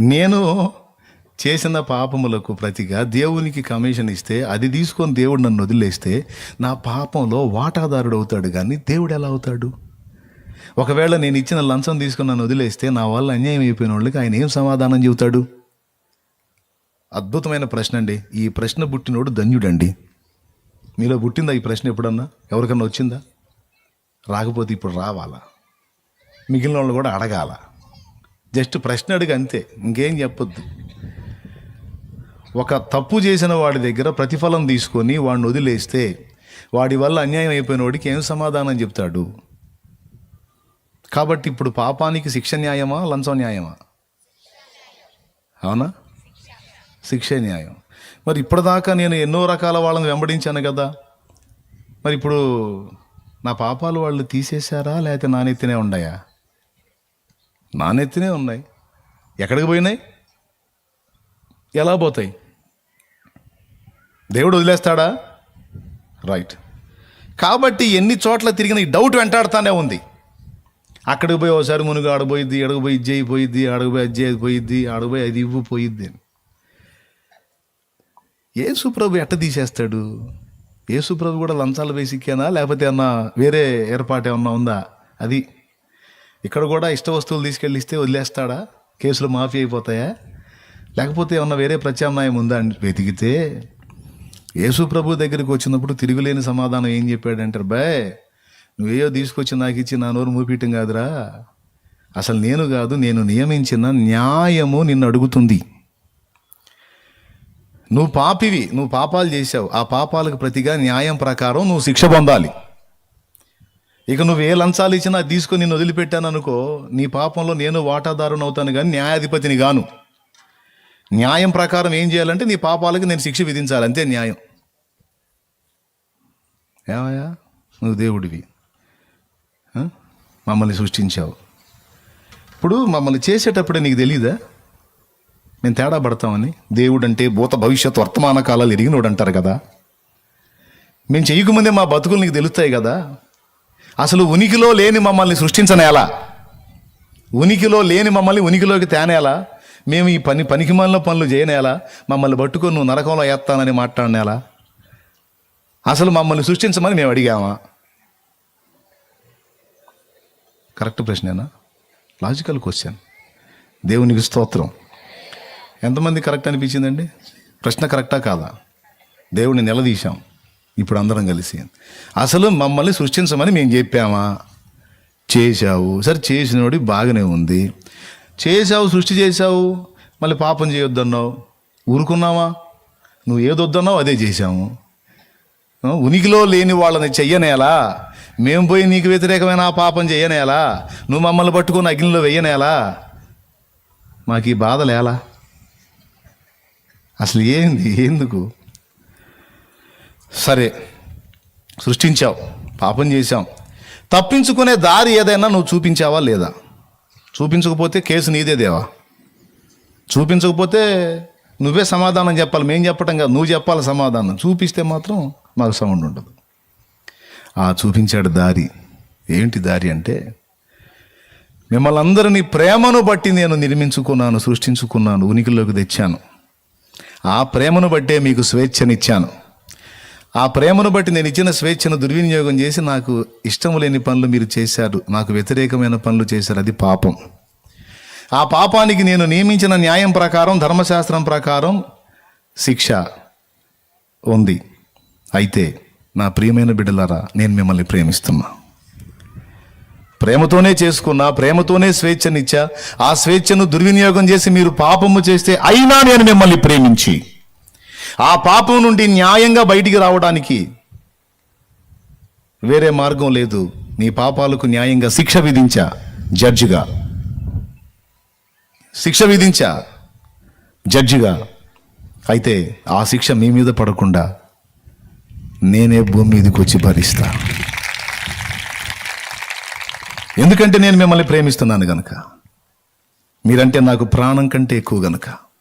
నేను చేసిన పాపములకు ప్రతిగా దేవునికి కమిషన్ ఇస్తే అది తీసుకొని దేవుడు నన్ను వదిలేస్తే నా పాపంలో వాటాదారుడు అవుతాడు కానీ దేవుడు ఎలా అవుతాడు? ఒకవేళ నేను ఇచ్చిన లంచం తీసుకుని నన్ను వదిలేస్తే నా వల్ల అన్యాయం అయిపోయిన వాళ్ళకి ఆయన ఏం సమాధానం చెబుతాడు? అద్భుతమైన ప్రశ్న అండి. ఈ ప్రశ్న పుట్టినోడు ధన్యుడండి. మీలో పుట్టిందా ఈ ప్రశ్న ఎప్పుడన్నా? ఎవరికన్నా వచ్చిందా? రాకపోతే ఇప్పుడు రావాలా? మిగిలిన వాళ్ళు కూడా అడగాల? జస్ట్ ప్రశ్న అడిగి అంతే ఇంకేం చెప్పొద్దు. ఒక తప్పు చేసిన వాడి దగ్గర ప్రతిఫలం తీసుకొని వాడిని వదిలేస్తే వాడి వల్ల అన్యాయం అయిపోయిన వాడికి ఏం సమాధానం చెప్తాడు? కాబట్టి ఇప్పుడు పాపానికి శిక్ష న్యాయమా లంచం న్యాయమా? అవునా? శిక్ష న్యాయం. మరి ఇప్పటిదాకా నేను ఎన్నో రకాల వాళ్ళని వెంబడించాను కదా. మరి ఇప్పుడు నా పాపాలు వాళ్ళు తీసేశారా లేకపోతే నానెత్తినే ఉన్నాయా నా నెత్తినే ఉన్నాయి. ఎక్కడికి పోయినాయి? ఎలా పోతాయి? దేవుడు వదిలేస్తాడా? రైట్ కాబట్టి ఎన్ని చోట్ల తిరిగిన ఈ డౌట్ వెంటాడుతానే ఉంది. అక్కడికి పోయి ఒకసారి మునుగు ఆడపోయిద్ది ఎడకు పోయి ఇది పోయిద్ది అడుగు పోయి అది చేయి పోయిద్ది అది ఇవ్వు పోయిద్ది అని. ఏసుప్రభు ఎట్ట తీసేస్తాడు? ఏసుప్రభు కూడా లంచాలు వేసిక్కానా లేకపోతే అన్న వేరే ఏర్పాటు ఏమన్నా ఉందా? అది ఇక్కడ కూడా ఇష్ట వస్తువులు తీసుకెళ్ళి ఇస్తే వదిలేస్తాడా? కేసులు మాఫీ అయిపోతాయా? లేకపోతే ఏమన్నా వేరే ప్రత్యామ్నాయం ఉందా అని వెతికితే యేసు ప్రభు దగ్గరికి వచ్చినప్పుడు తిరుగులేని సమాధానం ఏం చెప్పాడంటారు? బాయ్ నువ్వేయో తీసుకొచ్చి నాకు ఇచ్చి నా నోరు మూపియటం కాదురా. అసలు నేను కాదు నేను నియమించిన న్యాయము నిన్ను అడుగుతుంది. నువ్వు పాపివి నువ్వు పాపాలు చేశావు. ఆ పాపాలకు ప్రతిగా న్యాయం ప్రకారం నువ్వు శిక్ష పొందాలి. ఇక నువ్వు ఏ లంచాలు ఇచ్చినా తీసుకుని తీసుకొని నేను వదిలిపెట్టాను అనుకో నీ పాపంలో నేను వాటాదారుని అవుతాను కానీ న్యాయాధిపతిని గాను. న్యాయం ప్రకారం ఏం చేయాలంటే నీ పాపాలకి నేను శిక్ష విధించాలి అంతే న్యాయం. ఏమయ్యా? నువ్వు దేవుడివి. మమ్మల్ని సృష్టించావు. ఇప్పుడు మమ్మల్ని చేసేటప్పుడే నీకు తెలియదా మేము తేడా పడతామని. దేవుడు అంటే భూత భవిష్యత్ వర్తమాన కాలాలు ఎరిగినోడు అంటారు కదా. మేము చేయకముందే మా బతుకులు నీకు తెలుస్తాయి కదా. అసలు ఉనికిలో లేని మమ్మల్ని సృష్టించనేలా? ఉనికిలో లేని మమ్మల్ని ఉనికిలోకి తేనేలా? మేము ఈ పని పనికి మనలో పనులు చేయనేలా? మమ్మల్ని పట్టుకొని నువ్వు నరకంలో వేస్తానని మాట్లాడినేలా? అసలు మమ్మల్ని సృష్టించమని మేము అడిగామా? కరెక్ట్ ప్రశ్నేనా? Logical question. దేవునికి స్తోత్రం. ఎంతమంది కరెక్ట్ అనిపించిందండి? ప్రశ్న కరెక్టా కాదా? దేవుడిని నిలదీశాం. ఇప్పుడు అందరం కలిసి. అసలు మమ్మల్ని సృష్టించమని మేము చెప్పామా? చేశావు. సరే చేసినోడి బాగానే ఉంది. చేశావు సృష్టి చేశావు. మళ్ళీ పాపం చేయొద్దన్నావు. ఊరుకున్నావా? నువ్వు ఏదొద్దన్నావు అదే చేశాము. ఉనికిలో లేని వాళ్ళని చెయ్యనేలా? మేము పోయి నీకు వ్యతిరేకమైన ఆ పాపం చేయనేలా? నువ్వు మమ్మల్ని పట్టుకొని అగ్నిలో వెయ్యనేలా మాకు ఈ బాధలేలా? అసలు ఏంది? ఎందుకు? సరే సృష్టించావు పాపం చేశాం తప్పించుకునే దారి ఏదైనా నువ్వు చూపించావా లేదా? చూపించకపోతే కేసు నీదే దేవా? చూపించకపోతే నువ్వే సమాధానం చెప్పాలి. మేము చెప్పటం కాదు నువ్వు చెప్పాలి సమాధానం. చూపిస్తే మాత్రం మాకు సౌండ్ ఉండదు. ఆ చూపించాడు దారి. ఏంటి దారి అంటే మిమ్మల్ని అందరినీ ప్రేమను బట్టి నేను నిర్మించుకున్నాను సృష్టించుకున్నాను ఉనికిలోకి తెచ్చాను. ఆ ప్రేమను బట్టే మీకు స్వేచ్ఛనిచ్చాను. ఆ ప్రేమను బట్టి నేను ఇచ్చిన స్వేచ్ఛను దుర్వినియోగం చేసి నాకు ఇష్టం లేని పనులు మీరు చేశారు. నాకు వ్యతిరేకమైన పనులు చేశారు. అది పాపం. ఆ పాపానికి నేను నియమించిన న్యాయం ప్రకారం ధర్మశాస్త్రం ప్రకారం శిక్ష ఉంది. అయితే నా ప్రియమైన బిడ్డలారా నేను మిమ్మల్ని ప్రేమిస్తున్నా. ప్రేమతోనే చేసుకున్నా ప్రేమతోనే స్వేచ్ఛనిచ్చా ఆ స్వేచ్ఛను దుర్వినియోగం చేసి మీరు పాపము చేస్తే అయినా నేను మిమ్మల్ని ప్రేమించి ఆ పాపం నుండి న్యాయంగా బయటికి రావడానికి వేరే మార్గం లేదు. నీ పాపాలకు న్యాయంగా శిక్ష విధించా జడ్జిగా. శిక్ష విధించా జడ్జిగా. అయితే ఆ శిక్ష మీ మీద పడకుండా నేనే భూమి మీదకి వచ్చి భరిస్తా. ఎందుకంటే నేను మిమ్మల్ని ప్రేమిస్తున్నాను గనక. మీరంటే నాకు ప్రాణం కంటే ఎక్కువ గనక.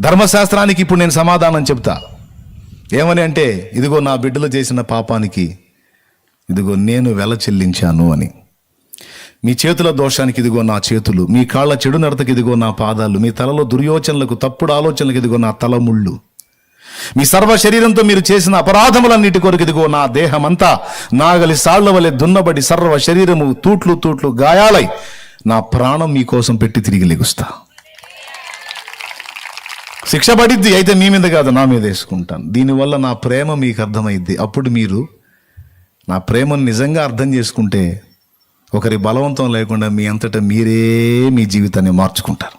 ధర్మశాస్త్రానికి ఇప్పుడు నేను సమాధానం చెప్తా. ఏమని అంటే ఇదిగో నా బిడ్డలు చేసిన పాపానికి ఇదిగో నేను వెల చెల్లించాను అని. మీ చేతుల దోషానికి ఇదిగో నా చేతులు మీ కాళ్ళ చెడు నడతకి ఇదిగో నా పాదాలు మీ తలలో దుర్యోచనలకు తప్పుడు ఆలోచనలకు ఇదిగో నా తలముళ్ళు. మీ సర్వ శరీరంతో మీరు చేసిన అపరాధములన్నిటి కొరకు ఇదిగో నా దేహమంతా నాగలి సాళ్ళ వలె దున్నబడి సర్వ శరీరము తూట్లు తూట్లు గాయాలై నా ప్రాణం మీకోసం పెట్టి తిరిగి లెగుస్తా. శిక్ష పడిద్ది. అయితే మీ మీద కాదు నా మీద వేసుకుంటాను. దీనివల్ల నా ప్రేమ మీకు అర్థమైద్ది. అప్పుడు మీరు నా ప్రేమను నిజంగా అర్థం చేసుకుంటే ఒకరి బలవంతం లేకుండా మీ అంతటా మీరే మీ జీవితాన్ని మార్చుకుంటారు.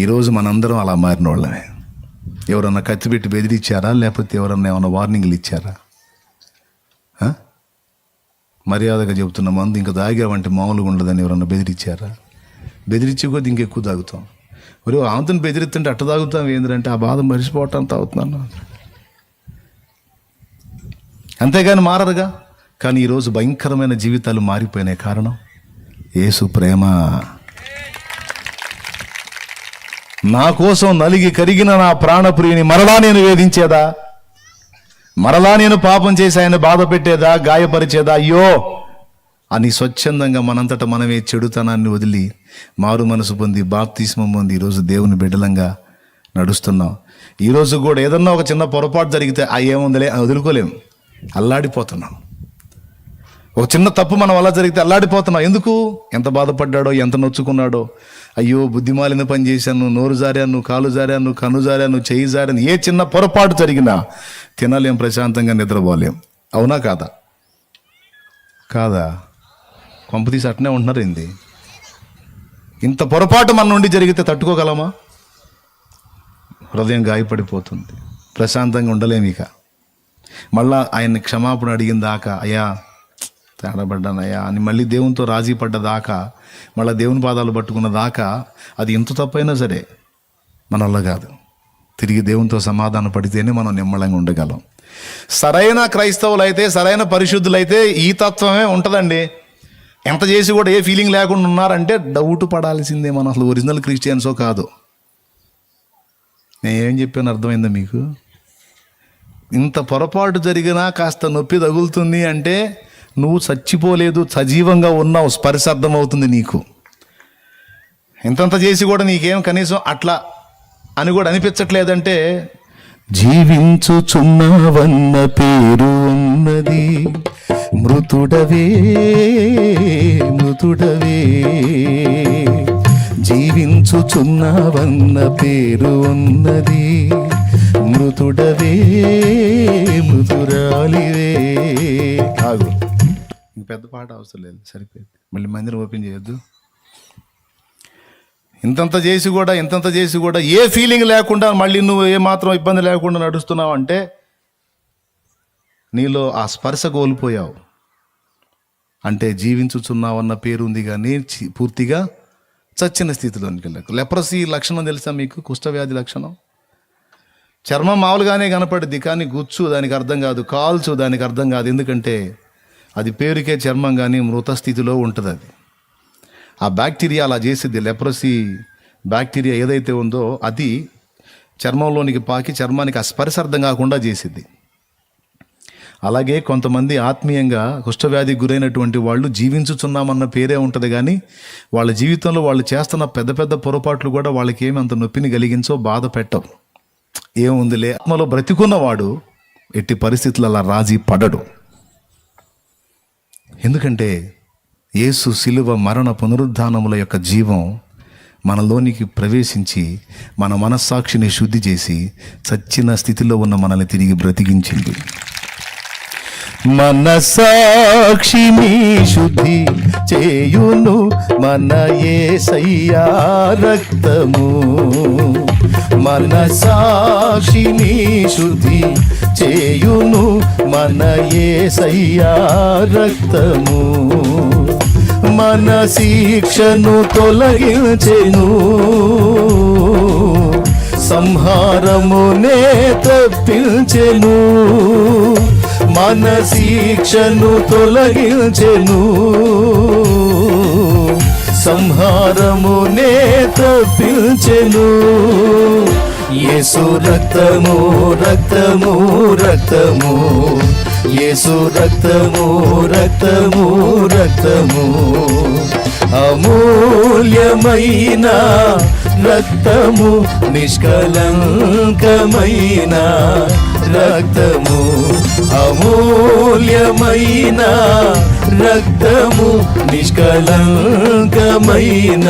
ఈరోజు మనందరం అలా మారిన వాళ్ళమే. ఎవరన్నా కత్తి పెట్టి లేకపోతే ఎవరన్నా ఏమైనా వార్నింగ్లు ఇచ్చారా? మర్యాదగా చెబుతున్న మందు ఇంకా వంటి మామూలుగా ఉండదని ఎవరన్నా బెదిరిచ్చారా? బెదిరించి కొద్ది ఇంకెక్కువ తాగుతాం. ఒరే ఆమెతను బెదిరిస్తుంటే అట్ట తాగుతాం ఏంటంటే ఆ బాధ మరిచిపోవటం తాగుతున్నాను. అంతేగాని మారరుగా కానీ ఈరోజు భయంకరమైన జీవితాలు మారిపోయినాయి. కారణం? యేసు ప్రేమ. నా కోసం నలిగి కరిగిన నా ప్రాణప్రియుని మరలా నేను వేధించేదా? మరలా నేను పాపం చేసి ఆయన బాధ పెట్టేదా గాయపరిచేదా? అయ్యో! అని స్వచ్ఛందంగా మనంతట మనమే చెడుతనాన్ని వదిలి మారు మనసు పొంది బాప్తిస్మం పొంది ఈరోజు దేవుని బిడ్డలంగా నడుస్తున్నాం. ఈరోజు కూడా ఏదన్నా ఒక చిన్న పొరపాటు జరిగితే ఆ ఏముందిలే అని వదులుకోలేం. అల్లాడిపోతున్నాం. ఒక చిన్న తప్పు మనం అలా జరిగితే అల్లాడిపోతున్నాం. ఎందుకు? ఎంత బాధపడ్డాడో ఎంత నొచ్చుకున్నాడో. అయ్యో బుద్ధిమాలిన పని చేశాను నోరు జారాను కాలు జారాను కన్ను జారాను చేయి జారాను ఏ చిన్న పొరపాటు జరిగినా తినలేం ప్రశాంతంగా నిద్రపోలేం. అవునా కాదా? కాదా? కొంపతీసి అట్నే ఉంటున్నారు ఏంది? ఇంత పొరపాటు మన నుండి జరిగితే తట్టుకోగలమా? హృదయం గాయపడిపోతుంది. ప్రశాంతంగా ఉండలేము ఇక. మళ్ళా ఆయన్ని క్షమాపణ అడిగిన దాకా అయ్యా తేడబడ్డానయ్యా అని మళ్ళీ దేవునితో రాజీ పడ్డ దాకా మళ్ళీ దేవుని పాదాలు పట్టుకున్న దాకా అది ఎంత తప్పైనా సరే మనల్లా కాదు. తిరిగి దేవునితో సమాధాన పడితేనే మనం నిమ్మలంగా ఉండగలం. సరైన క్రైస్తవులు అయితే సరైన పరిశుద్ధులైతే ఈ తత్వమే ఉంటుందండి. ఎంత చేసి కూడా ఏ ఫీలింగ్ లేకుండా ఉన్నారంటే డౌట్ పడాల్సిందే మనం. అసలు ఒరిజినల్ క్రిస్టియన్సో కాదు. నేను ఏం చెప్పాను అర్థమైందా మీకు? ఇంత పొరపాటు జరిగినా కాస్త నొప్పి తగులుతుంది అంటే నువ్వు చచ్చిపోలేదు సజీవంగా ఉన్నావు స్పర్శ అర్థమవుతుంది నీకు. ఇంతంత చేసి కూడా నీకేం కనీసం అట్లా అని కూడా అనిపించట్లేదంటే జీవించుచున్నావన్న పేరు ఉన్నది. మృతుడవే మృతుడవే. జీవించుచున్నావన్న పేరు ఉన్నది. మృతుడవే మృతురాలివే. ఆగు. ఇంక పెద్ద పాట అవసరం లేదు సరిపోయింది. మళ్ళీ మందిరం ఓపెన్ చేయొద్దు. ఇంతంత చేసి కూడా ఇంతంత చేసి కూడా ఏ ఫీలింగ్ లేకుండా మళ్ళీ నువ్వు ఏ మాత్రం ఇబ్బంది లేకుండా నడుస్తున్నావు అంటే నీలో ఆ స్పర్శ కోల్పోయావు. అంటే జీవించుచున్నావన్న పేరు ఉంది కానీ చి- పూర్తిగా చచ్చిన స్థితిలోనికి వెళ్ళకు. లెప్రసీ లక్షణం తెలుసా మీకు? కుష్ఠవ్యాధి లక్షణం? చర్మం మామూలుగానే కనపడుద్ది కానీ గుచ్చు దానికి అర్థం కాదు కాల్చు దానికి అర్థం కాదు. ఎందుకంటే అది పేరుకే చర్మం కానీ మృత స్థితిలో ఉంటుంది అది. ఆ బ్యాక్టీరియా అలా చేసిద్ది. లెప్రసీ బ్యాక్టీరియా ఏదైతే ఉందో అది చర్మంలోనికి పాకి చర్మానికి ఆ అర్థం కాకుండా చేసిద్ది. అలాగే కొంతమంది ఆత్మీయంగా కుష్ఠవ్యాధి గురైనటువంటి వాళ్ళు జీవించుచున్నామన్న పేరే ఉంటుంది కానీ వాళ్ళ జీవితంలో వాళ్ళు చేస్తున్న పెద్ద పెద్ద పొరపాట్లు కూడా వాళ్ళకి ఏమి అంత నొప్పిని కలిగించో బాధ పెట్టవు. ఏముందిలే? ఆత్మలో బ్రతికున్నవాడు ఎట్టి పరిస్థితులు అలా రాజీ పడడు. ఎందుకంటే యేసు శిలువ మరణ పునరుద్ధానముల యొక్క జీవం మనలోనికి ప్రవేశించి మన మనస్సాక్షిని శుద్ధి చేసి చచ్చిన స్థితిలో ఉన్న మనల్ని తిరిగి బ్రతికించింది. మన సాక్షిని శుద్ధి చేయును మన ఏసయ్యా రక్తము. మన సాక్షిని శుద్ధి చేయును మన ఏసయ్యా రక్తము. మన శిక్షను తొలగించెను. సంహారమునే తప్పించెను. మన శిక్షను తొలగించెను. సంహారమునే తప్పించెను యేసు రక్తము రక్తము రక్తము. యేసు రక్తము రక్తము రక్తము. అమూల్యమైన రక్తము నిష్కలంకమైన రక్తము అమూల్యమైన రక్తము నిష్కలంకమైన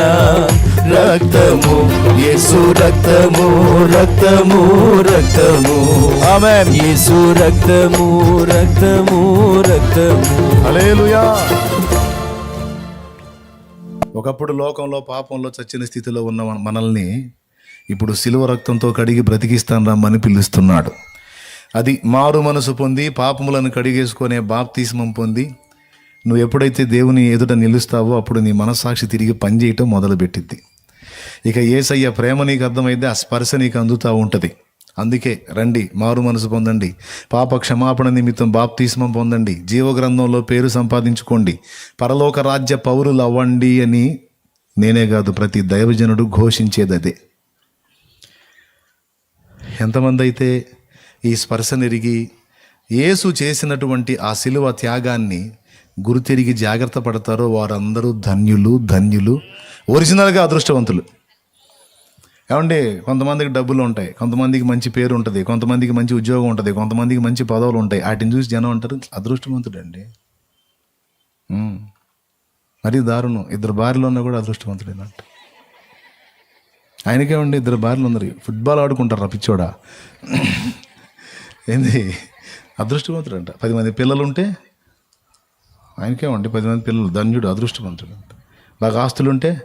రక్తము యేసు రక్తము రక్తము రక్తము. ఆమెన్. యేసు రక్తము రక్తము రక్తము. హల్లెలూయా. ఒకప్పుడు లోకంలో పాపంలో చచ్చిన స్థితిలో ఉన్న మన- మనల్ని ఇప్పుడు సిలువ రక్తంతో కడిగి బ్రతికిస్తాను రమ్మని పిలుస్తున్నాడు. అది మారు మనసు పొంది పాపములను కడిగేసుకునే బాప్తిస్మం పొంది నువ్వు ఎప్పుడైతే దేవుని ఎదుట నిలుస్తావో అప్పుడు నీ మనస్సాక్షి తిరిగి పనిచేయటం మొదలుపెట్టిద్ది. ఇక ఏసయ్య ప్రేమ నీకు అర్థమైతే ఆ స్పర్శ నీకు అందుతూ ఉంటుంది. అందుకే రండి మారు మనసు పొందండి. పాప క్షమాపణ నిమిత్తం బాప్తిస్మం పొందండి. జీవగ్రంథంలో పేరు సంపాదించుకోండి. పరలోక రాజ్య పౌరులు అవ్వండి అని నేనే కాదు ప్రతి దైవజనుడు ఘోషించేది అదే. ఎంతమంది అయితే ఈ స్పర్శనెరిగి యేసు చేసినటువంటి ఆ శిలువ త్యాగాన్ని గురితిరిగి జాగ్రత్త పడతారో వారందరూ ధన్యులు ధన్యులు ఒరిజినల్గా అదృష్టవంతులు. ఏమండి కొంతమందికి డబ్బులు ఉంటాయి కొంతమందికి మంచి పేరు ఉంటుంది కొంతమందికి మంచి ఉద్యోగం ఉంటుంది కొంతమందికి మంచి పదవులు ఉంటాయి వాటిని చూసి జనం అంటారు అదృష్టవంతుడండి. మరి దారుణం ఇద్దరు భార్యలు ఉన్నా కూడా అదృష్టవంతుడేనంట ఆయనకే ఆయనకేమండి ఇద్దరు భార్యలు ఉన్నారు ఫుట్బాల్ ఆడుకుంటారు పిచ్చోడా? ఏంది? అదృష్టవంతుడు అంట పది మంది పిల్లలు ఉంటే ఆయనకే ఉండి పది మంది పిల్లలు. ధన్యుడు అదృష్టవంతుడు అంట. బాగా ఆస్తులు ఉంటే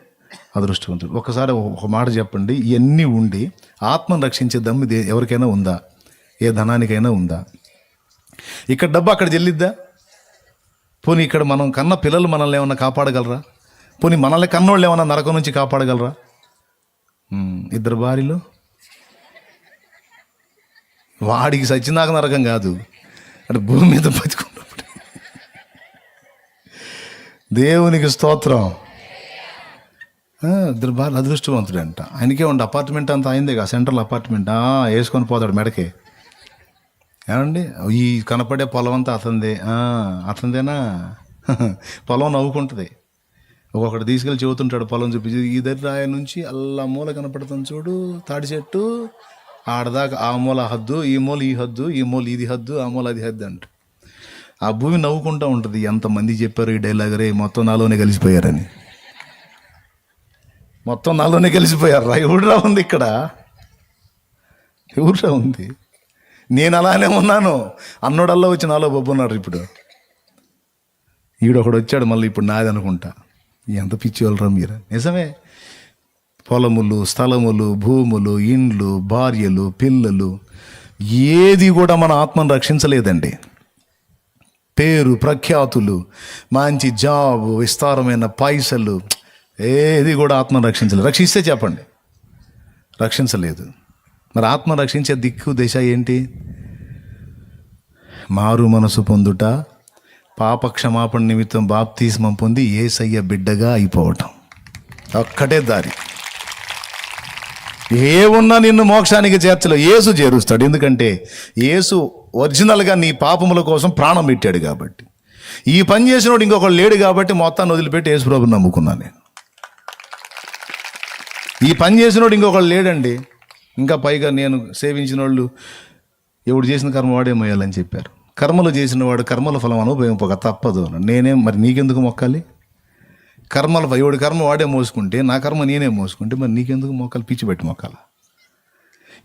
అదృష్టవంతుడు. ఒకసారి ఒక- మాట చెప్పండి. ఇవన్నీ ఉండి ఆత్మను రక్షించే దమ్ము ఎవరికైనా ఉందా? ఏ ధనానికైనా ఉందా? ఇక్కడ డబ్బు అక్కడ చెల్లిద్దా? పోనీ ఇక్కడ మనం కన్న పిల్లలు మనల్ని ఏమన్నా కాపాడగలరా? పోనీ మనల్ని కన్నోళ్ళు ఏమన్నా నరకం నుంచి కాపాడగలరా? ఇద్దరు భార్యలు వాడికి సచ్చినాక నరకం కాదు. అంటే భూమి మీద బతుకున్నప్పుడు. దేవునికి స్తోత్రం. ఇద్దరు బాగా అదృష్టవంతుడు అంట ఆయనకే ఉండి అపార్ట్మెంట్ అంతా అయిందే కదా సెంట్రల్ అపార్ట్మెంట్. వేసుకొని పోతాడు మెడకే. ఏమండి? ఈ కనపడే పొలం అంతా అతందే అతందేనా పొలం నవ్వుకుంటుంది. ఒక్కొక్కటి తీసుకెళ్ళి చెబుతుంటాడు పొలం చూపించి ఈ దగ్గర ఆయన నుంచి అల్లా మూల కనపడుతుంది చూడు తాడి చెట్టు ఆడదాకా ఆ మూల హద్దు ఈ మూల ఈ హద్దు ఈ మూల ఇది హద్దు ఆ మూల అది హద్దు అంట ఆ భూమి నవ్వుకుంటూ ఉంటుంది. ఎంతమంది చెప్పారు ఈ డైలాగ్ రే? మొత్తం నాలోనే కలిసిపోయారని. మొత్తం నాలోనే కలిసిపోయారు? రా ఎవడురా ఉంది ఇక్కడ? ఎవరురా ఉంది? నేను అలానే ఉన్నాను. అన్నోడల్లా వచ్చి నాలో బొబ్బున్నాడు ఇప్పుడు. ఈడొకడు వచ్చాడు మళ్ళీ ఇప్పుడు నాది అనుకుంటా. ఎంత పిచ్చి వాళ్ళరా మీరు? నిజమే. పొలములు స్థలములు భూములు ఇండ్లు భార్యలు పిల్లలు ఏది కూడా మన ఆత్మను రక్షించలేదండి. పేరు ప్రఖ్యాతులు మంచి జాబ్ విస్తారమైన పైసలు ఏది కూడా ఆత్మను రక్షించలేదు. రక్షిస్తే చెప్పండి. రక్షించలేదు. మరి ఆత్మ రక్షించే దిక్కు దిశ ఏంటి? మారు మనసు పొందుట పాప క్షమాపణ నిమిత్తం బాప్తీస్మం పొంది ఏసయ్య బిడ్డగా అయిపోవటం. ఒక్కటే దారి. ఏమున్నా నిన్ను మోక్షానికి చేర్చలో. యేసు చేరుస్తాడు. ఎందుకంటే యేసు ఒరిజినల్గా నీ పాపముల కోసం ప్రాణం పెట్టాడు కాబట్టి. ఈ పని చేసినోడు ఇంకొకడు లేడు కాబట్టి మొత్తాన్ని వదిలిపెట్టి యేసుప్రభుని నమ్ముకున్నాను నేను. ఈ పని చేసినోడు ఇంకొకడు లేడండి. ఇంకా పైగా నేను సేవించిన వాళ్ళు ఎవడు చేసిన కర్మ వాడేమోయాలని చెప్పారు. కర్మలు చేసిన వాడు కర్మల ఫలం అనుభవింపక తప్పదు నేనేం మరి నీకెందుకు మొక్కాలి? కర్మల ఎవడి కర్మ వాడే మోసుకుంటే నా కర్మ నేనే మోసుకుంటే మరి నీకెందుకు మోకాలు పిచ్చి పెట్టి మోకాలు?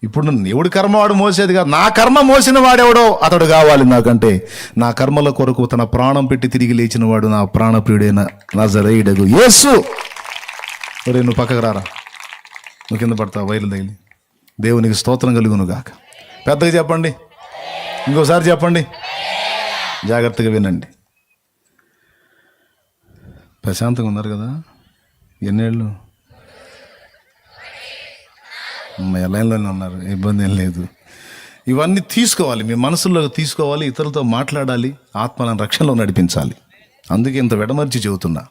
ఇప్పుడు ఎవడు ఎవడి కర్మ వాడు మోసేది కాదు నా కర్మ మోసిన వాడెవడో అతడు కావాలి నాకంటే. నా కర్మల కొరకు తన ప్రాణం పెట్టి తిరిగి లేచిన వాడు నా ప్రాణప్రియుడైన నజరేయుడగు. యేసు! ఒరే నువ్వు పక్కకు రారా. నువ్వు కింద పడతావు? వైర్లు తగిలి. దేవునికి స్తోత్రం కలుగును గాక. పెద్దగా చెప్పండి. ఇంకోసారి చెప్పండి. జాగ్రత్తగా వినండి. ప్రశాంతంగా ఉన్నారు కదా. ఎన్నేళ్ళు? లైన్లోనే ఉన్నారు ఇబ్బంది ఏం లేదు. ఇవన్నీ తీసుకోవాలి మీ మనసులో తీసుకోవాలి ఇతరులతో మాట్లాడాలి ఆత్మలను రక్షణలో నడిపించాలి. అందుకే ఇంత వెడమర్చి చెబుతున్నా.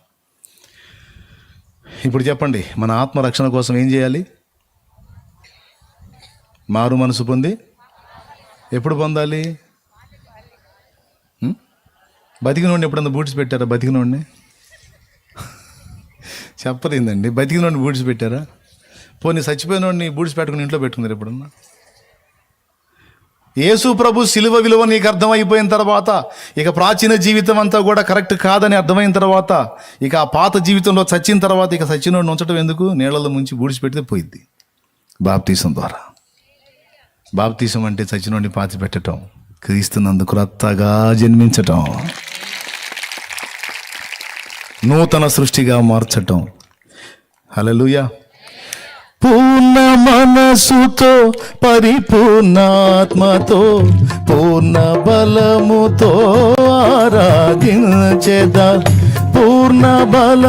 ఇప్పుడు చెప్పండి మన ఆత్మ రక్షణ కోసం ఏం చేయాలి? మారు మనసు పొంది ఎప్పుడు పొందాలి? బతికినోడిని ఎప్పుడన్నా బూట్స్ పెట్టారా? బతికినోడిని? చెప్పలేదండి. బతికినోడిని బూడిసి పెట్టారా? పోనీ చచ్చిపోయినోడిని బూడిసి పెట్టుకుని ఇంట్లో పెట్టుకుంది ఎప్పుడన్నా యేసు ప్రభు సిలువ విలువ నీకు అర్థమైపోయిన తర్వాత ఇక ప్రాచీన జీవితం అంతా కూడా కరెక్ట్ కాదని అర్థమైన తర్వాత ఇక ఆ పాత జీవితంలో చచ్చిన తర్వాత ఇక చచ్చినోడిని ఉంచడం ఎందుకు? నీళ్ళలో ముంచి బూడిచిపెడితే పోయిద్ది. బాప్తీసం ద్వారా. బాప్తీసం అంటే చచ్చినోడిని పాతి పెట్టడం క్రీస్తునందు క్రొత్తగా జన్మించటం. నూతన సృష్టిగా మార్చటం. హలలుయ పూర్ణ మనసుతో పరిపూర్ణాత్మతో పూర్ణ బలముతో ఆరాధించేద? పూర్ణ బల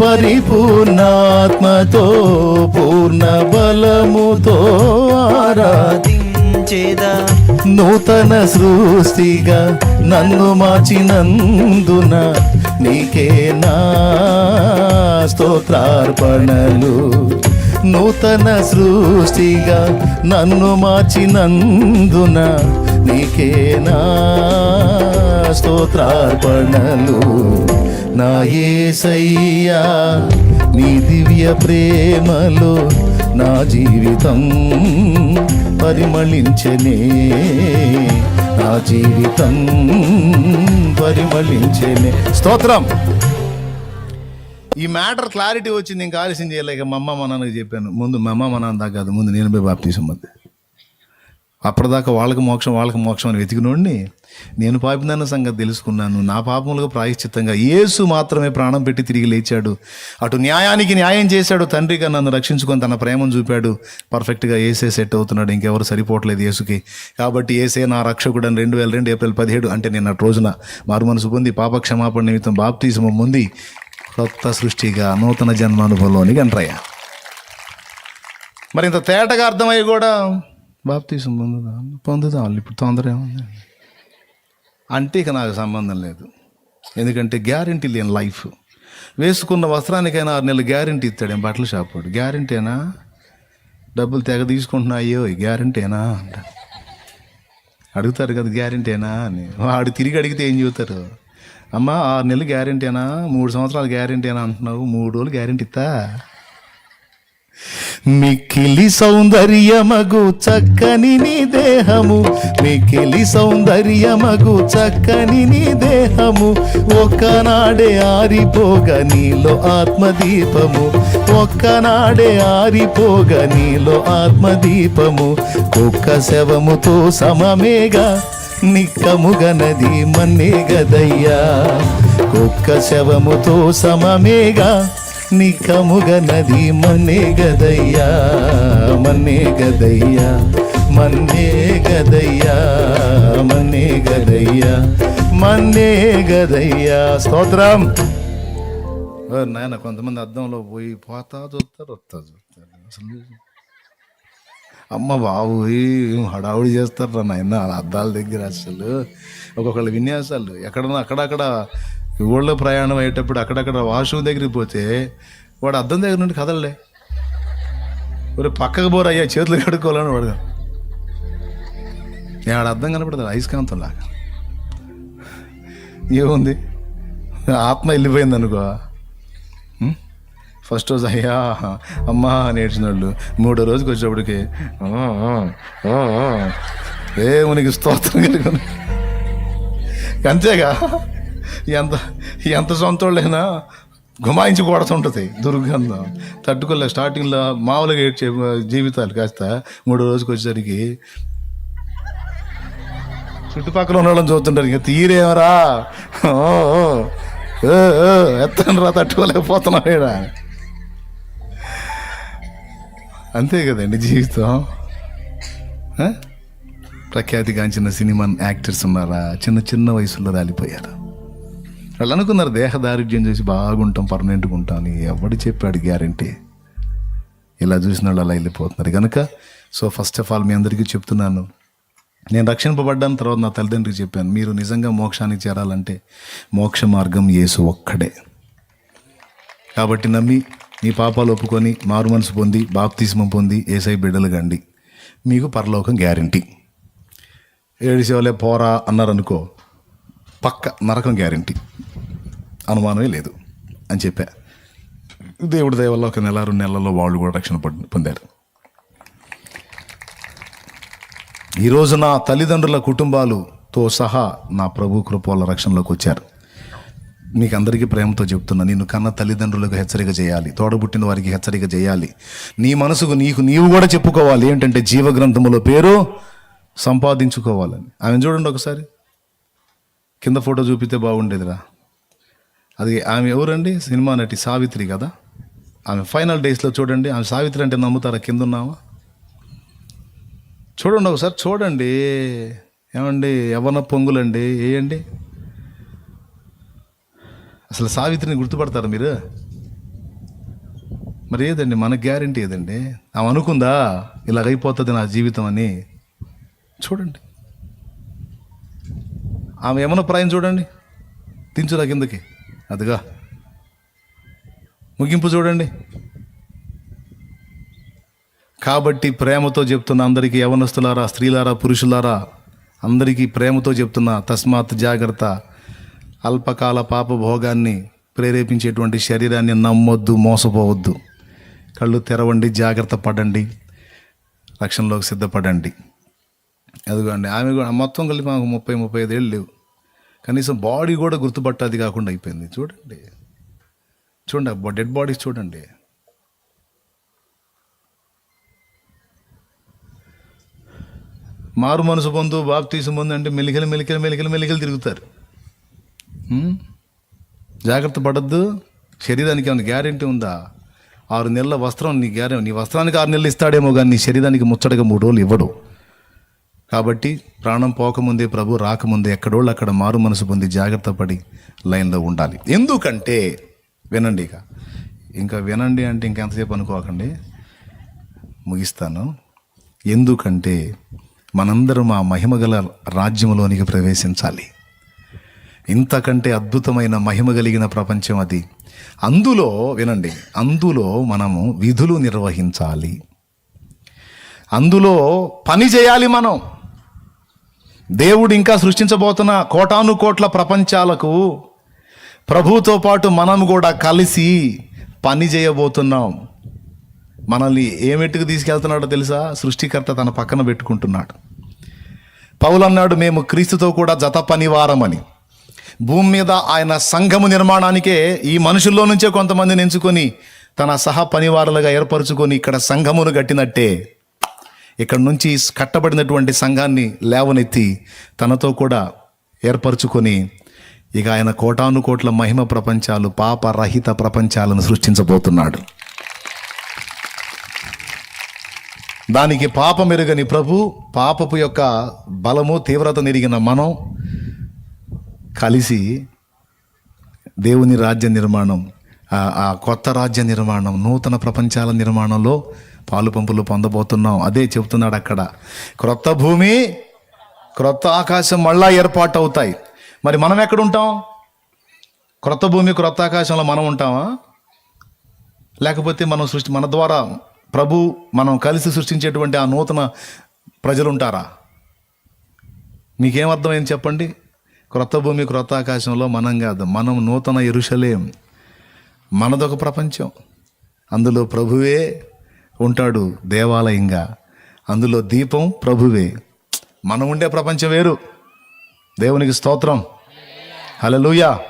పరిపూర్ణాత్మతో పూర్ణ బలముతో ఆరాధించేదా? నూతన సృష్టిగా నన్ను మార్చినందున నీకే నా స్తోత్రార్పణలు. నూతన సృష్టిగా నన్ను మార్చినందున నీకే నా స్తోత్రార్పణలు. నా యేసయ్యా నీ దివ్య ప్రేమలో నా జీవితం పరిమళించనే. నా జీవితం పరిమళించనే. స్తోత్రం. ఈ మ్యాటర్ క్లారిటీ వచ్చింది ఇంకా ఆలస్యం చేయలేక మా అమ్మ మా నాన్నకి చెప్పాను. ముందు మా అమ్మ మా నాన్న కాదు ముందు నేను పోయి బాప్తీసం పొంది. అప్పటిదాకా వాళ్ళకి మోక్షం వాళ్ళకి మోక్షం అని వెతికినోడిని నేను పాపినన్న సంగతి తెలుసుకున్నాను. నా పాపములకు ప్రాయశ్చిత్తంగా యేసు మాత్రమే ప్రాణం పెట్టి తిరిగి లేచాడు. అటు న్యాయానికి న్యాయం చేశాడు. తండ్రిగా నన్ను రక్షించుకొని తన ప్రేమను చూపాడు. పర్ఫెక్ట్గా ఏసే సెట్ అవుతున్నాడు. ఇంకెవరు సరిపోవట్లేదు యేసుకి. కాబట్టి ఏసే నా రక్షకుడు అని రెండు వేల రెండు ఏప్రిల్ పదిహేడు అంటే నేను అటు రోజున మారు మనసు పొంది పాప క్షమాపణ నిమిత్తం బాప్తీసమం పొంది కొత్త సృష్టిగా నూతన జన్మానుభవంలోనికి అంటారయ్యా మరి ఇంత తేటగా అర్థమయ్యి కూడా బాప్తీసం పొందుదాం? వాళ్ళు ఇప్పుడు తొందర ఏముంది అంటే ఇక నాకు సంబంధం లేదు. ఎందుకంటే గ్యారంటీ లేని లైఫ్. వేసుకున్న వస్త్రానికైనా ఆరు నెలలు గ్యారంటీ ఇస్తాడు ఏం బట్టల షాప్ వాడు గ్యారంటీనా? డబ్బులు తెగ తీసుకుంటున్నా అయ్యో గ్యారంటీనా అంట. అడుగుతారు కదా గ్యారంటీనా అని. వాడు తిరిగి అడిగితే ఏం చెబుతారు? అమ్మ ఆరు నెలలు గ్యారంటీనా? మూడు సంవత్సరాలు గ్యారంటీనా అంటున్నావు? మూడు రోజులు గ్యారంటీ ఇస్తా. మిక్కిలి సౌందర్యమగు చక్కని నీ దేహము. మిక్కిలి సౌందర్యమగు చక్కని నీ దేహము. ఒక్కనాడే ఆరిపోగ నీలో ఆత్మదీపము. ఒక్కనాడే ఆరిపోగ నీలో ఆత్మదీపము. ఒక్క శవముతో సమమేగా నిక్కముగనది మన్నే గదయ్యా ఒక్క శవముతో సమమేగా నికముగ నది మన్నే గదయ్యా మన్నే గదయ్యా మన్నే గదయ్యా మన్నే గదయ్యా మన్నే గదయ్యా. స్తోత్రం. నాయన కొంతమంది అద్దంలో పోయి పోతా చూస్తారు వస్తా చూస్తారు. అసలు అమ్మ బాబు ఏం హడావుడి చేస్తారు నాయన అద్దాల దగ్గర అసలు. ఒక్కొక్కళ్ళ విన్యాసాలు ఎక్కడన్నా అక్కడక్కడ ఊళ్ళో ప్రయాణం అయ్యేటప్పుడు అక్కడక్కడ వాష్రూమ్ దగ్గరికి పోతే వాడు అద్దం దగ్గర నుండి కదలలే. ఒరే పక్కకు బోర్ అయ్యా చేతులు కడుక్కోవాలని వాడు. ఆడ అర్థం కనపడదు అయస్కాంతం లాగా. ఏముంది? ఆత్మ వెళ్ళిపోయింది అనుకో. ఫస్ట్ రోజు అయ్యా అమ్మా అని ఏడ్చిన వాళ్ళు మూడో రోజుకి వచ్చేప్పటికి "ఆ, ఆ, దేవునికి స్తోత్రం కలిగి అంతేగా? ఎంత ఎంత సొంతోళ్ళైనా గుమాయించి కొడుతుంటుంది దుర్గంధం. తట్టుకోలే స్టార్టింగ్లో మామూలుగా ఏడ్చే జీవితాలు కాస్త మూడు రోజుకి వచ్చేసరికి చుట్టుపక్కల ఉన్న వాళ్ళని చూస్తుంటారు ఇంకా తీరేమరా? ఓ, ఓ, ఓ, రా అంతే కదండి జీవితం. ఆ? ప్రఖ్యాతిగాంచిన సినిమా యాక్టర్స్ ఉన్నారా? చిన్న చిన్న వయసులో రాలిపోయారు. వాళ్ళు అనుకున్నారు దేహదారుఢ్యం చేసి బాగుంటాం పర్మనెంట్గా ఉంటాం అని. ఎవడు చెప్పాడు గ్యారంటీ? ఇలా చూసిన వాళ్ళు అలా వెళ్ళిపోతున్నారు. కనుక సో ఫస్ట్ ఆఫ్ ఆల్ మీ అందరికీ చెప్తున్నాను. నేను రక్షింపబడ్డాను తర్వాత నా తల్లిదండ్రికి చెప్పాను. మీరు నిజంగా మోక్షానికి చేరాలంటే మోక్ష మార్గం యేసు ఒక్కడే. కాబట్టి నమ్మి మీ పాపాలు ఒప్పుకొని మారు మనసు పొంది బాప్తిస్మం పొంది ఏసై బిడ్డలు గండి మీకు పరలోకం గ్యారంటీ. ఏడిసేవాళ్ళే పోరా అన్నారనుకో పక్క నరకం గ్యారంటీ. అనుమానమే లేదు అని చెప్పా. దేవుడి దయ వల్ల ఒక నెల రెండు నెలల్లో వాళ్ళు కూడా రక్షణ పొందారు. ఈరోజు నా తల్లిదండ్రుల కుటుంబాలతో సహా నా ప్రభు కృపల రక్షణలోకి వచ్చారు. మీకు అందరికీ ప్రేమతో చెప్తున్నా నిన్ను కన్న తల్లిదండ్రులకు హెచ్చరిక చేయాలి. తోడబుట్టిన వారికి హెచ్చరిక చేయాలి. నీ మనసుకు నీకు నీవు కూడా చెప్పుకోవాలి. ఏంటంటే జీవ గ్రంథములో పేరు సంపాదించుకోవాలని. ఆమె చూడండి ఒకసారి. కింద ఫోటో చూపితే బాగుండేదిరా. అది ఆమె ఎవరండి? సినిమా నటి సావిత్రి కదా? ఆమె ఫైనల్ డేస్లో చూడండి. ఆమె సావిత్రి అంటే నమ్ముతారా? కింద ఉన్నావా? చూడండి ఒకసారి చూడండి. ఏమండి? యవన పొంగులండి. ఏయండి? అసలు సావిత్రిని గుర్తుపడతారా మీరు? మరి ఏదండి? మన గ్యారంటీ ఏదండి? ఆమె అనుకుందా? ఇలాగైపోతుంది నా జీవితం అని. చూడండి. ఆమె ఏమైనా ప్రాయం చూడండి. దించురా కిందకి. అదిగా. ముగింపు చూడండి. కాబట్టి ప్రేమతో చెప్తున్న అందరికీ యవనస్తులారా స్త్రీలారా పురుషులారా అందరికీ ప్రేమతో చెప్తున్న తస్మాత్ జాగ్రత్త అల్పకాల పాప భోగాన్ని ప్రేరేపించేటువంటి శరీరాన్ని నమ్మొద్దు మోసపోవద్దు. కళ్ళు తెరవండి జాగ్రత్త పడండి రక్షణలోకి సిద్ధపడండి. అదిగోండి ఆమె కూడా మొత్తం కలిపి మాకు ముప్పై ముప్పై ఐదు ఏళ్ళు లేవు. కనీసం బాడీ కూడా గుర్తుపట్టది కాకుండా అయిపోయింది. చూడండి. చూడండి డెడ్ బాడీస్ చూడండి. మారు మనసు పొందు బాప్తీసం పొందు అంటే మెలికలు మెలికలు మెలికలు మెలికలు తిరుగుతారు. జాగ్రత్త పడద్దు. శరీరానికి ఏమైనా గ్యారెంటీ ఉందా? ఆరు నెలల వస్త్రం నీ గ్యారెంటీ నీ వస్త్రానికి ఆరు నెలలు ఇస్తాడేమో కానీ నీ శరీరానికి ముచ్చటగా మూడు రోజులు ఇవ్వడు. కాబట్టి ప్రాణం పోకముందే ప్రభు రాకముందే ఎక్కడోళ్ళు అక్కడ మారు మనసు పొంది జాగ్రత్త పడి లైన్లో ఉండాలి. ఎందుకంటే వినండి ఇక. ఇంకా వినండి అంటే ఇంకెంతసేపు అనుకోకండి. ముగిస్తాను. ఎందుకంటే మనందరం ఆ మహిమగల రాజ్యంలోనికి ప్రవేశించాలి. ఇంతకంటే అద్భుతమైన మహిమ కలిగిన ప్రపంచం అది. అందులో వినండి అందులో మనము విధులు నిర్వహించాలి. అందులో పని చేయాలి మనం. దేవుడు ఇంకా సృష్టించబోతున్న కోటాను కోట్ల ప్రపంచాలకు ప్రభుతో పాటు మనం కూడా కలిసి పని చేయబోతున్నాం. మనల్ని ఏమెట్టుకు తీసుకెళ్తున్నాడో తెలుసా? సృష్టికర్త తన పక్కన పెట్టుకుంటున్నాడు. పౌలన్నాడు మేము క్రీస్తుతో కూడా జత పనివారమని. భూమి మీద ఆయన సంఘము నిర్మాణానికే ఈ మనుషుల్లో నుంచే కొంతమందిని ఎంచుకొని తన సహ పనివారులుగా ఏర్పరచుకొని ఇక్కడ సంఘమును కట్టినట్టే. ఇక్కడ నుంచి కట్టబడినటువంటి సంఘాన్ని లేవనెత్తి తనతో కూడా ఏర్పరచుకొని ఇక ఆయన కోటాను కోట్ల మహిమ ప్రపంచాలు పాప రహిత ప్రపంచాలను సృష్టించబోతున్నాడు. దానికి పాపం ఎరుగని ప్రభు పాపపు యొక్క బలము తీవ్రత నెరిగిన మనం కలిసి దేవుని రాజ్య నిర్మాణం ఆ కొత్త రాజ్య నిర్మాణం నూతన ప్రపంచాల నిర్మాణంలో పాలు పంపులు పొందబోతున్నాం. అదే చెప్తున్నాడు అక్కడ. క్రొత్త భూమి క్రొత్త ఆకాశం మళ్ళా ఏర్పాటు అవుతాయి మరి మనం ఎక్కడ ఉంటాం? క్రొత్త భూమి క్రొత్త ఆకాశంలో మనం ఉంటామా? లేకపోతే మనం సృష్టి మన ద్వారా ప్రభు మనం కలిసి సృష్టించేటువంటి ఆ నూతన ప్రజలు ఉంటారా మీకేం అర్థమైంది చెప్పండి? క్రొత్త భూమి క్రొత్త ఆకాశంలో మనం కాదు మనం నూతన ఎరుషలేం. మనదొక ప్రపంచం. అందులో ప్రభువే ఉంటాడు దేవాలయంగా. అందులో దీపం ప్రభువే. మనం ఉండే ప్రపంచం వేరు. దేవునికి స్తోత్రం. హలలుయా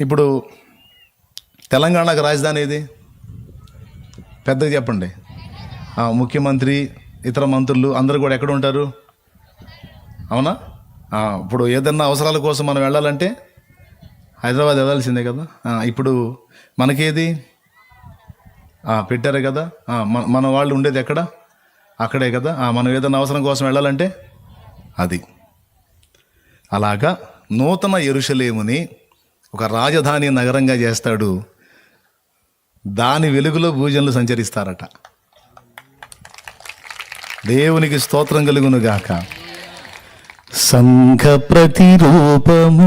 ఇప్పుడు తెలంగాణకు రాజధాని ఏది? పెద్దగా చెప్పండి. ముఖ్యమంత్రి ఇతర మంత్రులు అందరూ కూడా ఎక్కడ ఉంటారు? అవునా? ఇప్పుడు ఏదన్నా అవసరాల కోసం మనం వెళ్ళాలంటే హైదరాబాద్ వెళ్ళాల్సిందే కదా. ఇప్పుడు మనకేది? పెట్టారు కదా? మన మన వాళ్ళు ఉండేది ఎక్కడ? అక్కడే కదా? మనం ఏదైనా అవసరం కోసం వెళ్ళాలంటే? అది. అలాగా నూతన ఎరుషలేముని ఒక రాజధాని నగరంగా చేస్తాడు. దాని వెలుగులో భూజనులు సంచరిస్తారట. దేవునికి స్తోత్రం కలుగును గాక. సంఘ ప్రతిరూపము.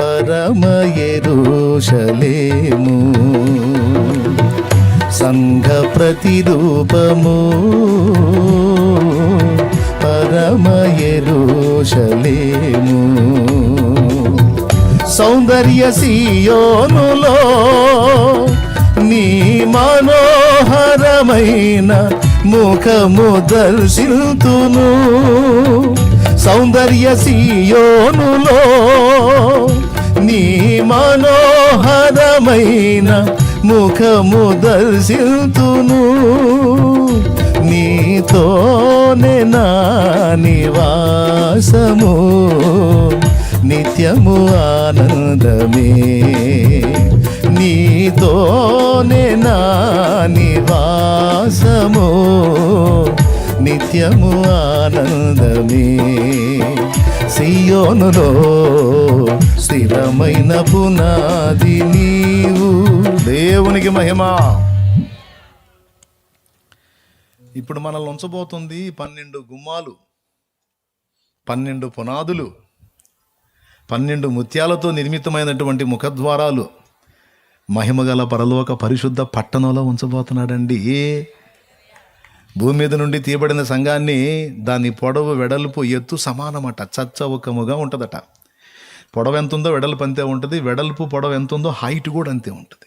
పరమయరుషలేము సంఘ ప్రతిరూపము. మనోహరమయరుషలేము సౌందర్య సీయోనులో నీ మనోహరమైన ముఖము దర్శితును. సౌందర్య సీయోనులో నీ మనోహరమైన ముఖము దర్శితును. నీతోనే నా నివాసము నిత్యము ఆనందమే. నీతోనే నా నివాసము నిత్యము ఆనందమే. సియోనులో స్థిరమైన పునాది నీవు. దేవునికి మహిమ. ఇప్పుడు మనల్ని ఉంచబోతుంది పన్నెండు గుమ్మాలు పన్నెండు పునాదులు పన్నెండు ముత్యాలతో నిర్మితమైనటువంటి ముఖద్వారాలు. మహిమగల పరలోక పరిశుద్ధ పట్టణంలో ఉంచబోతున్నాడండి. భూమి మీద నుండి తీయబడిన సంఘాన్ని దాని పొడవు వెడల్పు ఎత్తు సమానమట చచ్చవుకముగా ఉంటుందట. పొడవు ఎంత ఉందో వెడల్పు అంతే ఉంటుంది వెడల్పు పొడవు ఎంత ఉందో హైట్ కూడా అంతే ఉంటుంది.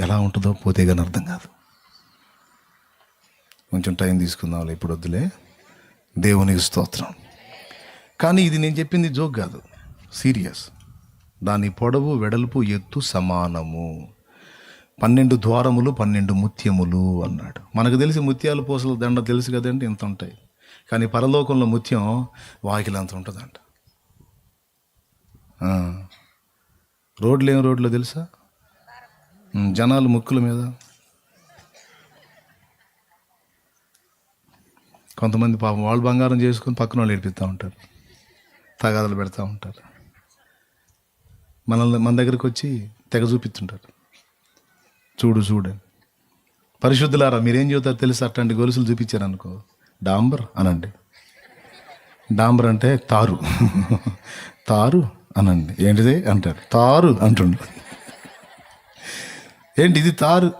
ఎలా ఉంటుందో పోతే కానీ అర్థం కాదు. కొంచెం టైం తీసుకుందాం ఇప్పుడు వద్దులే. దేవునికి స్తోత్రం. కానీ ఇది నేను చెప్పింది జోక్ కాదు సీరియస్. దాని పొడవు వెడల్పు ఎత్తు సమానము. పన్నెండు ద్వారములు పన్నెండు ముత్యములు అన్నాడు. మనకు తెలిసి ముత్యాలు పూసల దండ తెలుసు కదండి ఇంత ఉంటాయి. కానీ పరలోకంలో ముత్యం వాకిలి అంత ఉంటుందంట రోడ్లు ఏం రోడ్లు తెలుసా? జనాలు ముక్కుల మీద. కొంతమంది పాపం వాళ్ళు బంగారం చేసుకుని పక్కన వాళ్ళు ఏడిపిస్తూ ఉంటారు. తగాదాలు పెడతా ఉంటారు. మనల్ని మన దగ్గరికి వచ్చి తెగ చూపిస్తుంటారు. చూడు చూడు. పరిశుద్ధులారా మీరేం చెబుతారు తెలుసు? అట్లాంటి గొలుసులు చూపించారు అనుకో డాంబర్ అనండి. డాంబర్ అంటే తారు. తారు అనండి. ఏంటిది? అంటారు. తారు అంటుండు. ఏంటి ఇది తారు?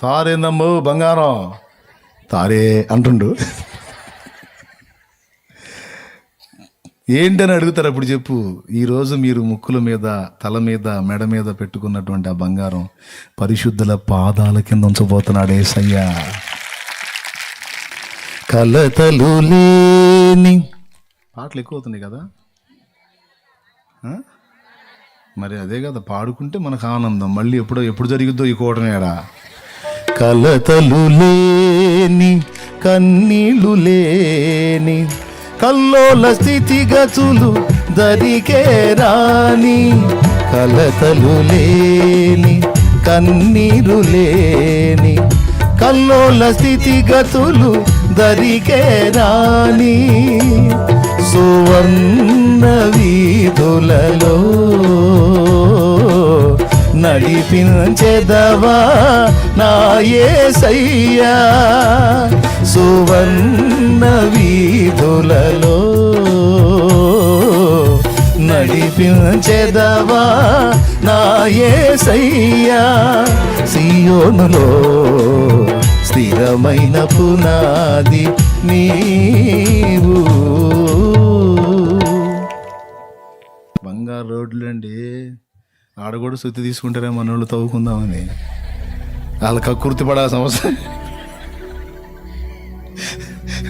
తారేందమ్మో బంగారం. తారే అంటుండు. ఏంటని అడుగుతారు అప్పుడు చెప్పు. ఈరోజు మీరు ముక్కుల మీద తల మీద మెడ మీద పెట్టుకున్నటువంటి ఆ బంగారం పరిశుద్ధుల పాదాల కింద ఉంచబోతున్నాడు ఏసయ్యా. కలతలు లేని పాటలు ఎక్కువ అవుతున్నాయి కదా? మరి అదే కదా పాడుకుంటే మనకు ఆనందం. మళ్ళీ ఎప్పుడో ఎప్పుడు జరిగిద్దో ఈ కోటనేడా కలతలు లేని కన్నీళ్ళు లేని కల్లోల స్థితిగతులు దరికే రాని కలతలు లేని కన్నీరు లేని కల్లోల స్థితిగతులు దరికే రాని సువర్ణ వీధులలో నడిపించెదవా నాయే సయ్యా సువర్ణ వీధులలో నడిపించెదవా నాయే సయ్యా సియోనులో స్థిరమైన పునాది నీవు. బంగారు రోడ్లు అండి ఆడ కూడా సుత్తి తీసుకుంటారే మన వాళ్ళు తవ్వుకుందామని. వాళ్ళకి కక్కుర్తి పడాల్సిన అవసరం.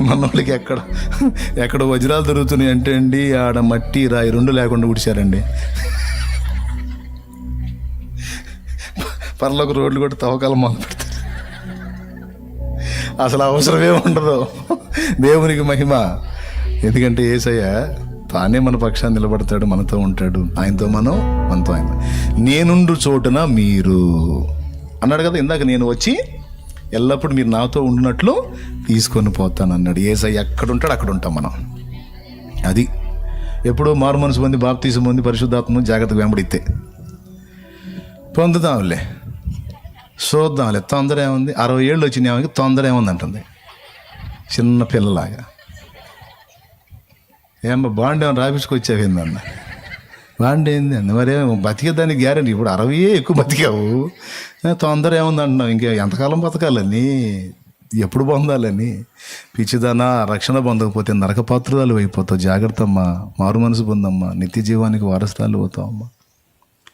మనోళ్ళకి ఎక్కడ ఎక్కడ వజ్రాలు దొరుకుతున్నాయి అంటే అండి ఆడ మట్టి రాయి రెండు లేకుండా ఉడిచారండి పర్లోకి రోడ్లు కూడా తవ్వకాలం మొదలు పెడతారు. అసలు అవసరమే ఉండదు. దేవునికి మహిమ. ఎందుకంటే ఏసయ్య తానే మన పక్షాన్ని నిలబడతాడు మనతో ఉంటాడు. ఆయనతో మనం మనతో ఆయన. నేనుండు చోటున మీరు. అన్నాడు కదా ఇందాక నేను వచ్చి ఎల్లప్పుడూ మీరు నాతో ఉండినట్లు తీసుకొని పోతాను అన్నాడు. ఏసై ఎక్కడ ఉంటాడు అక్కడ ఉంటాం మనం. అది ఎప్పుడో మారు మనసు పొంది బాప్తీసు పొంది పరిశుద్ధాత్మ జాగ్రత్తగా వెంబడితే. పొందుదాంలే. చూద్దాంలే. తొందర ఏముంది అరవై ఏళ్ళు వచ్చిన ఆమెకి తొందర ఏముంది అంటుంది చిన్న పిల్లలాగా. ఏమో బాండ్ ఏమో రాపించుకొచ్చావేందన్న? వాడి ఏంది? అన్న బతికేదానికి గ్యారంటీ ఇప్పుడు అరవై ఎక్కువ బతికావు. తొందర ఏముంది అంటున్నావు ఇంకా ఎంతకాలం బతకాలని? ఎప్పుడు పొందాలని? పిచ్చిదానా రక్షణ పొందకపోతే నరకపాత్రురాలు అయిపోతావు. జాగ్రత్త అమ్మా మారు మనసు పొందమ్మా. నిత్య జీవానికి వారసురాలు పోతావమ్మా అమ్మా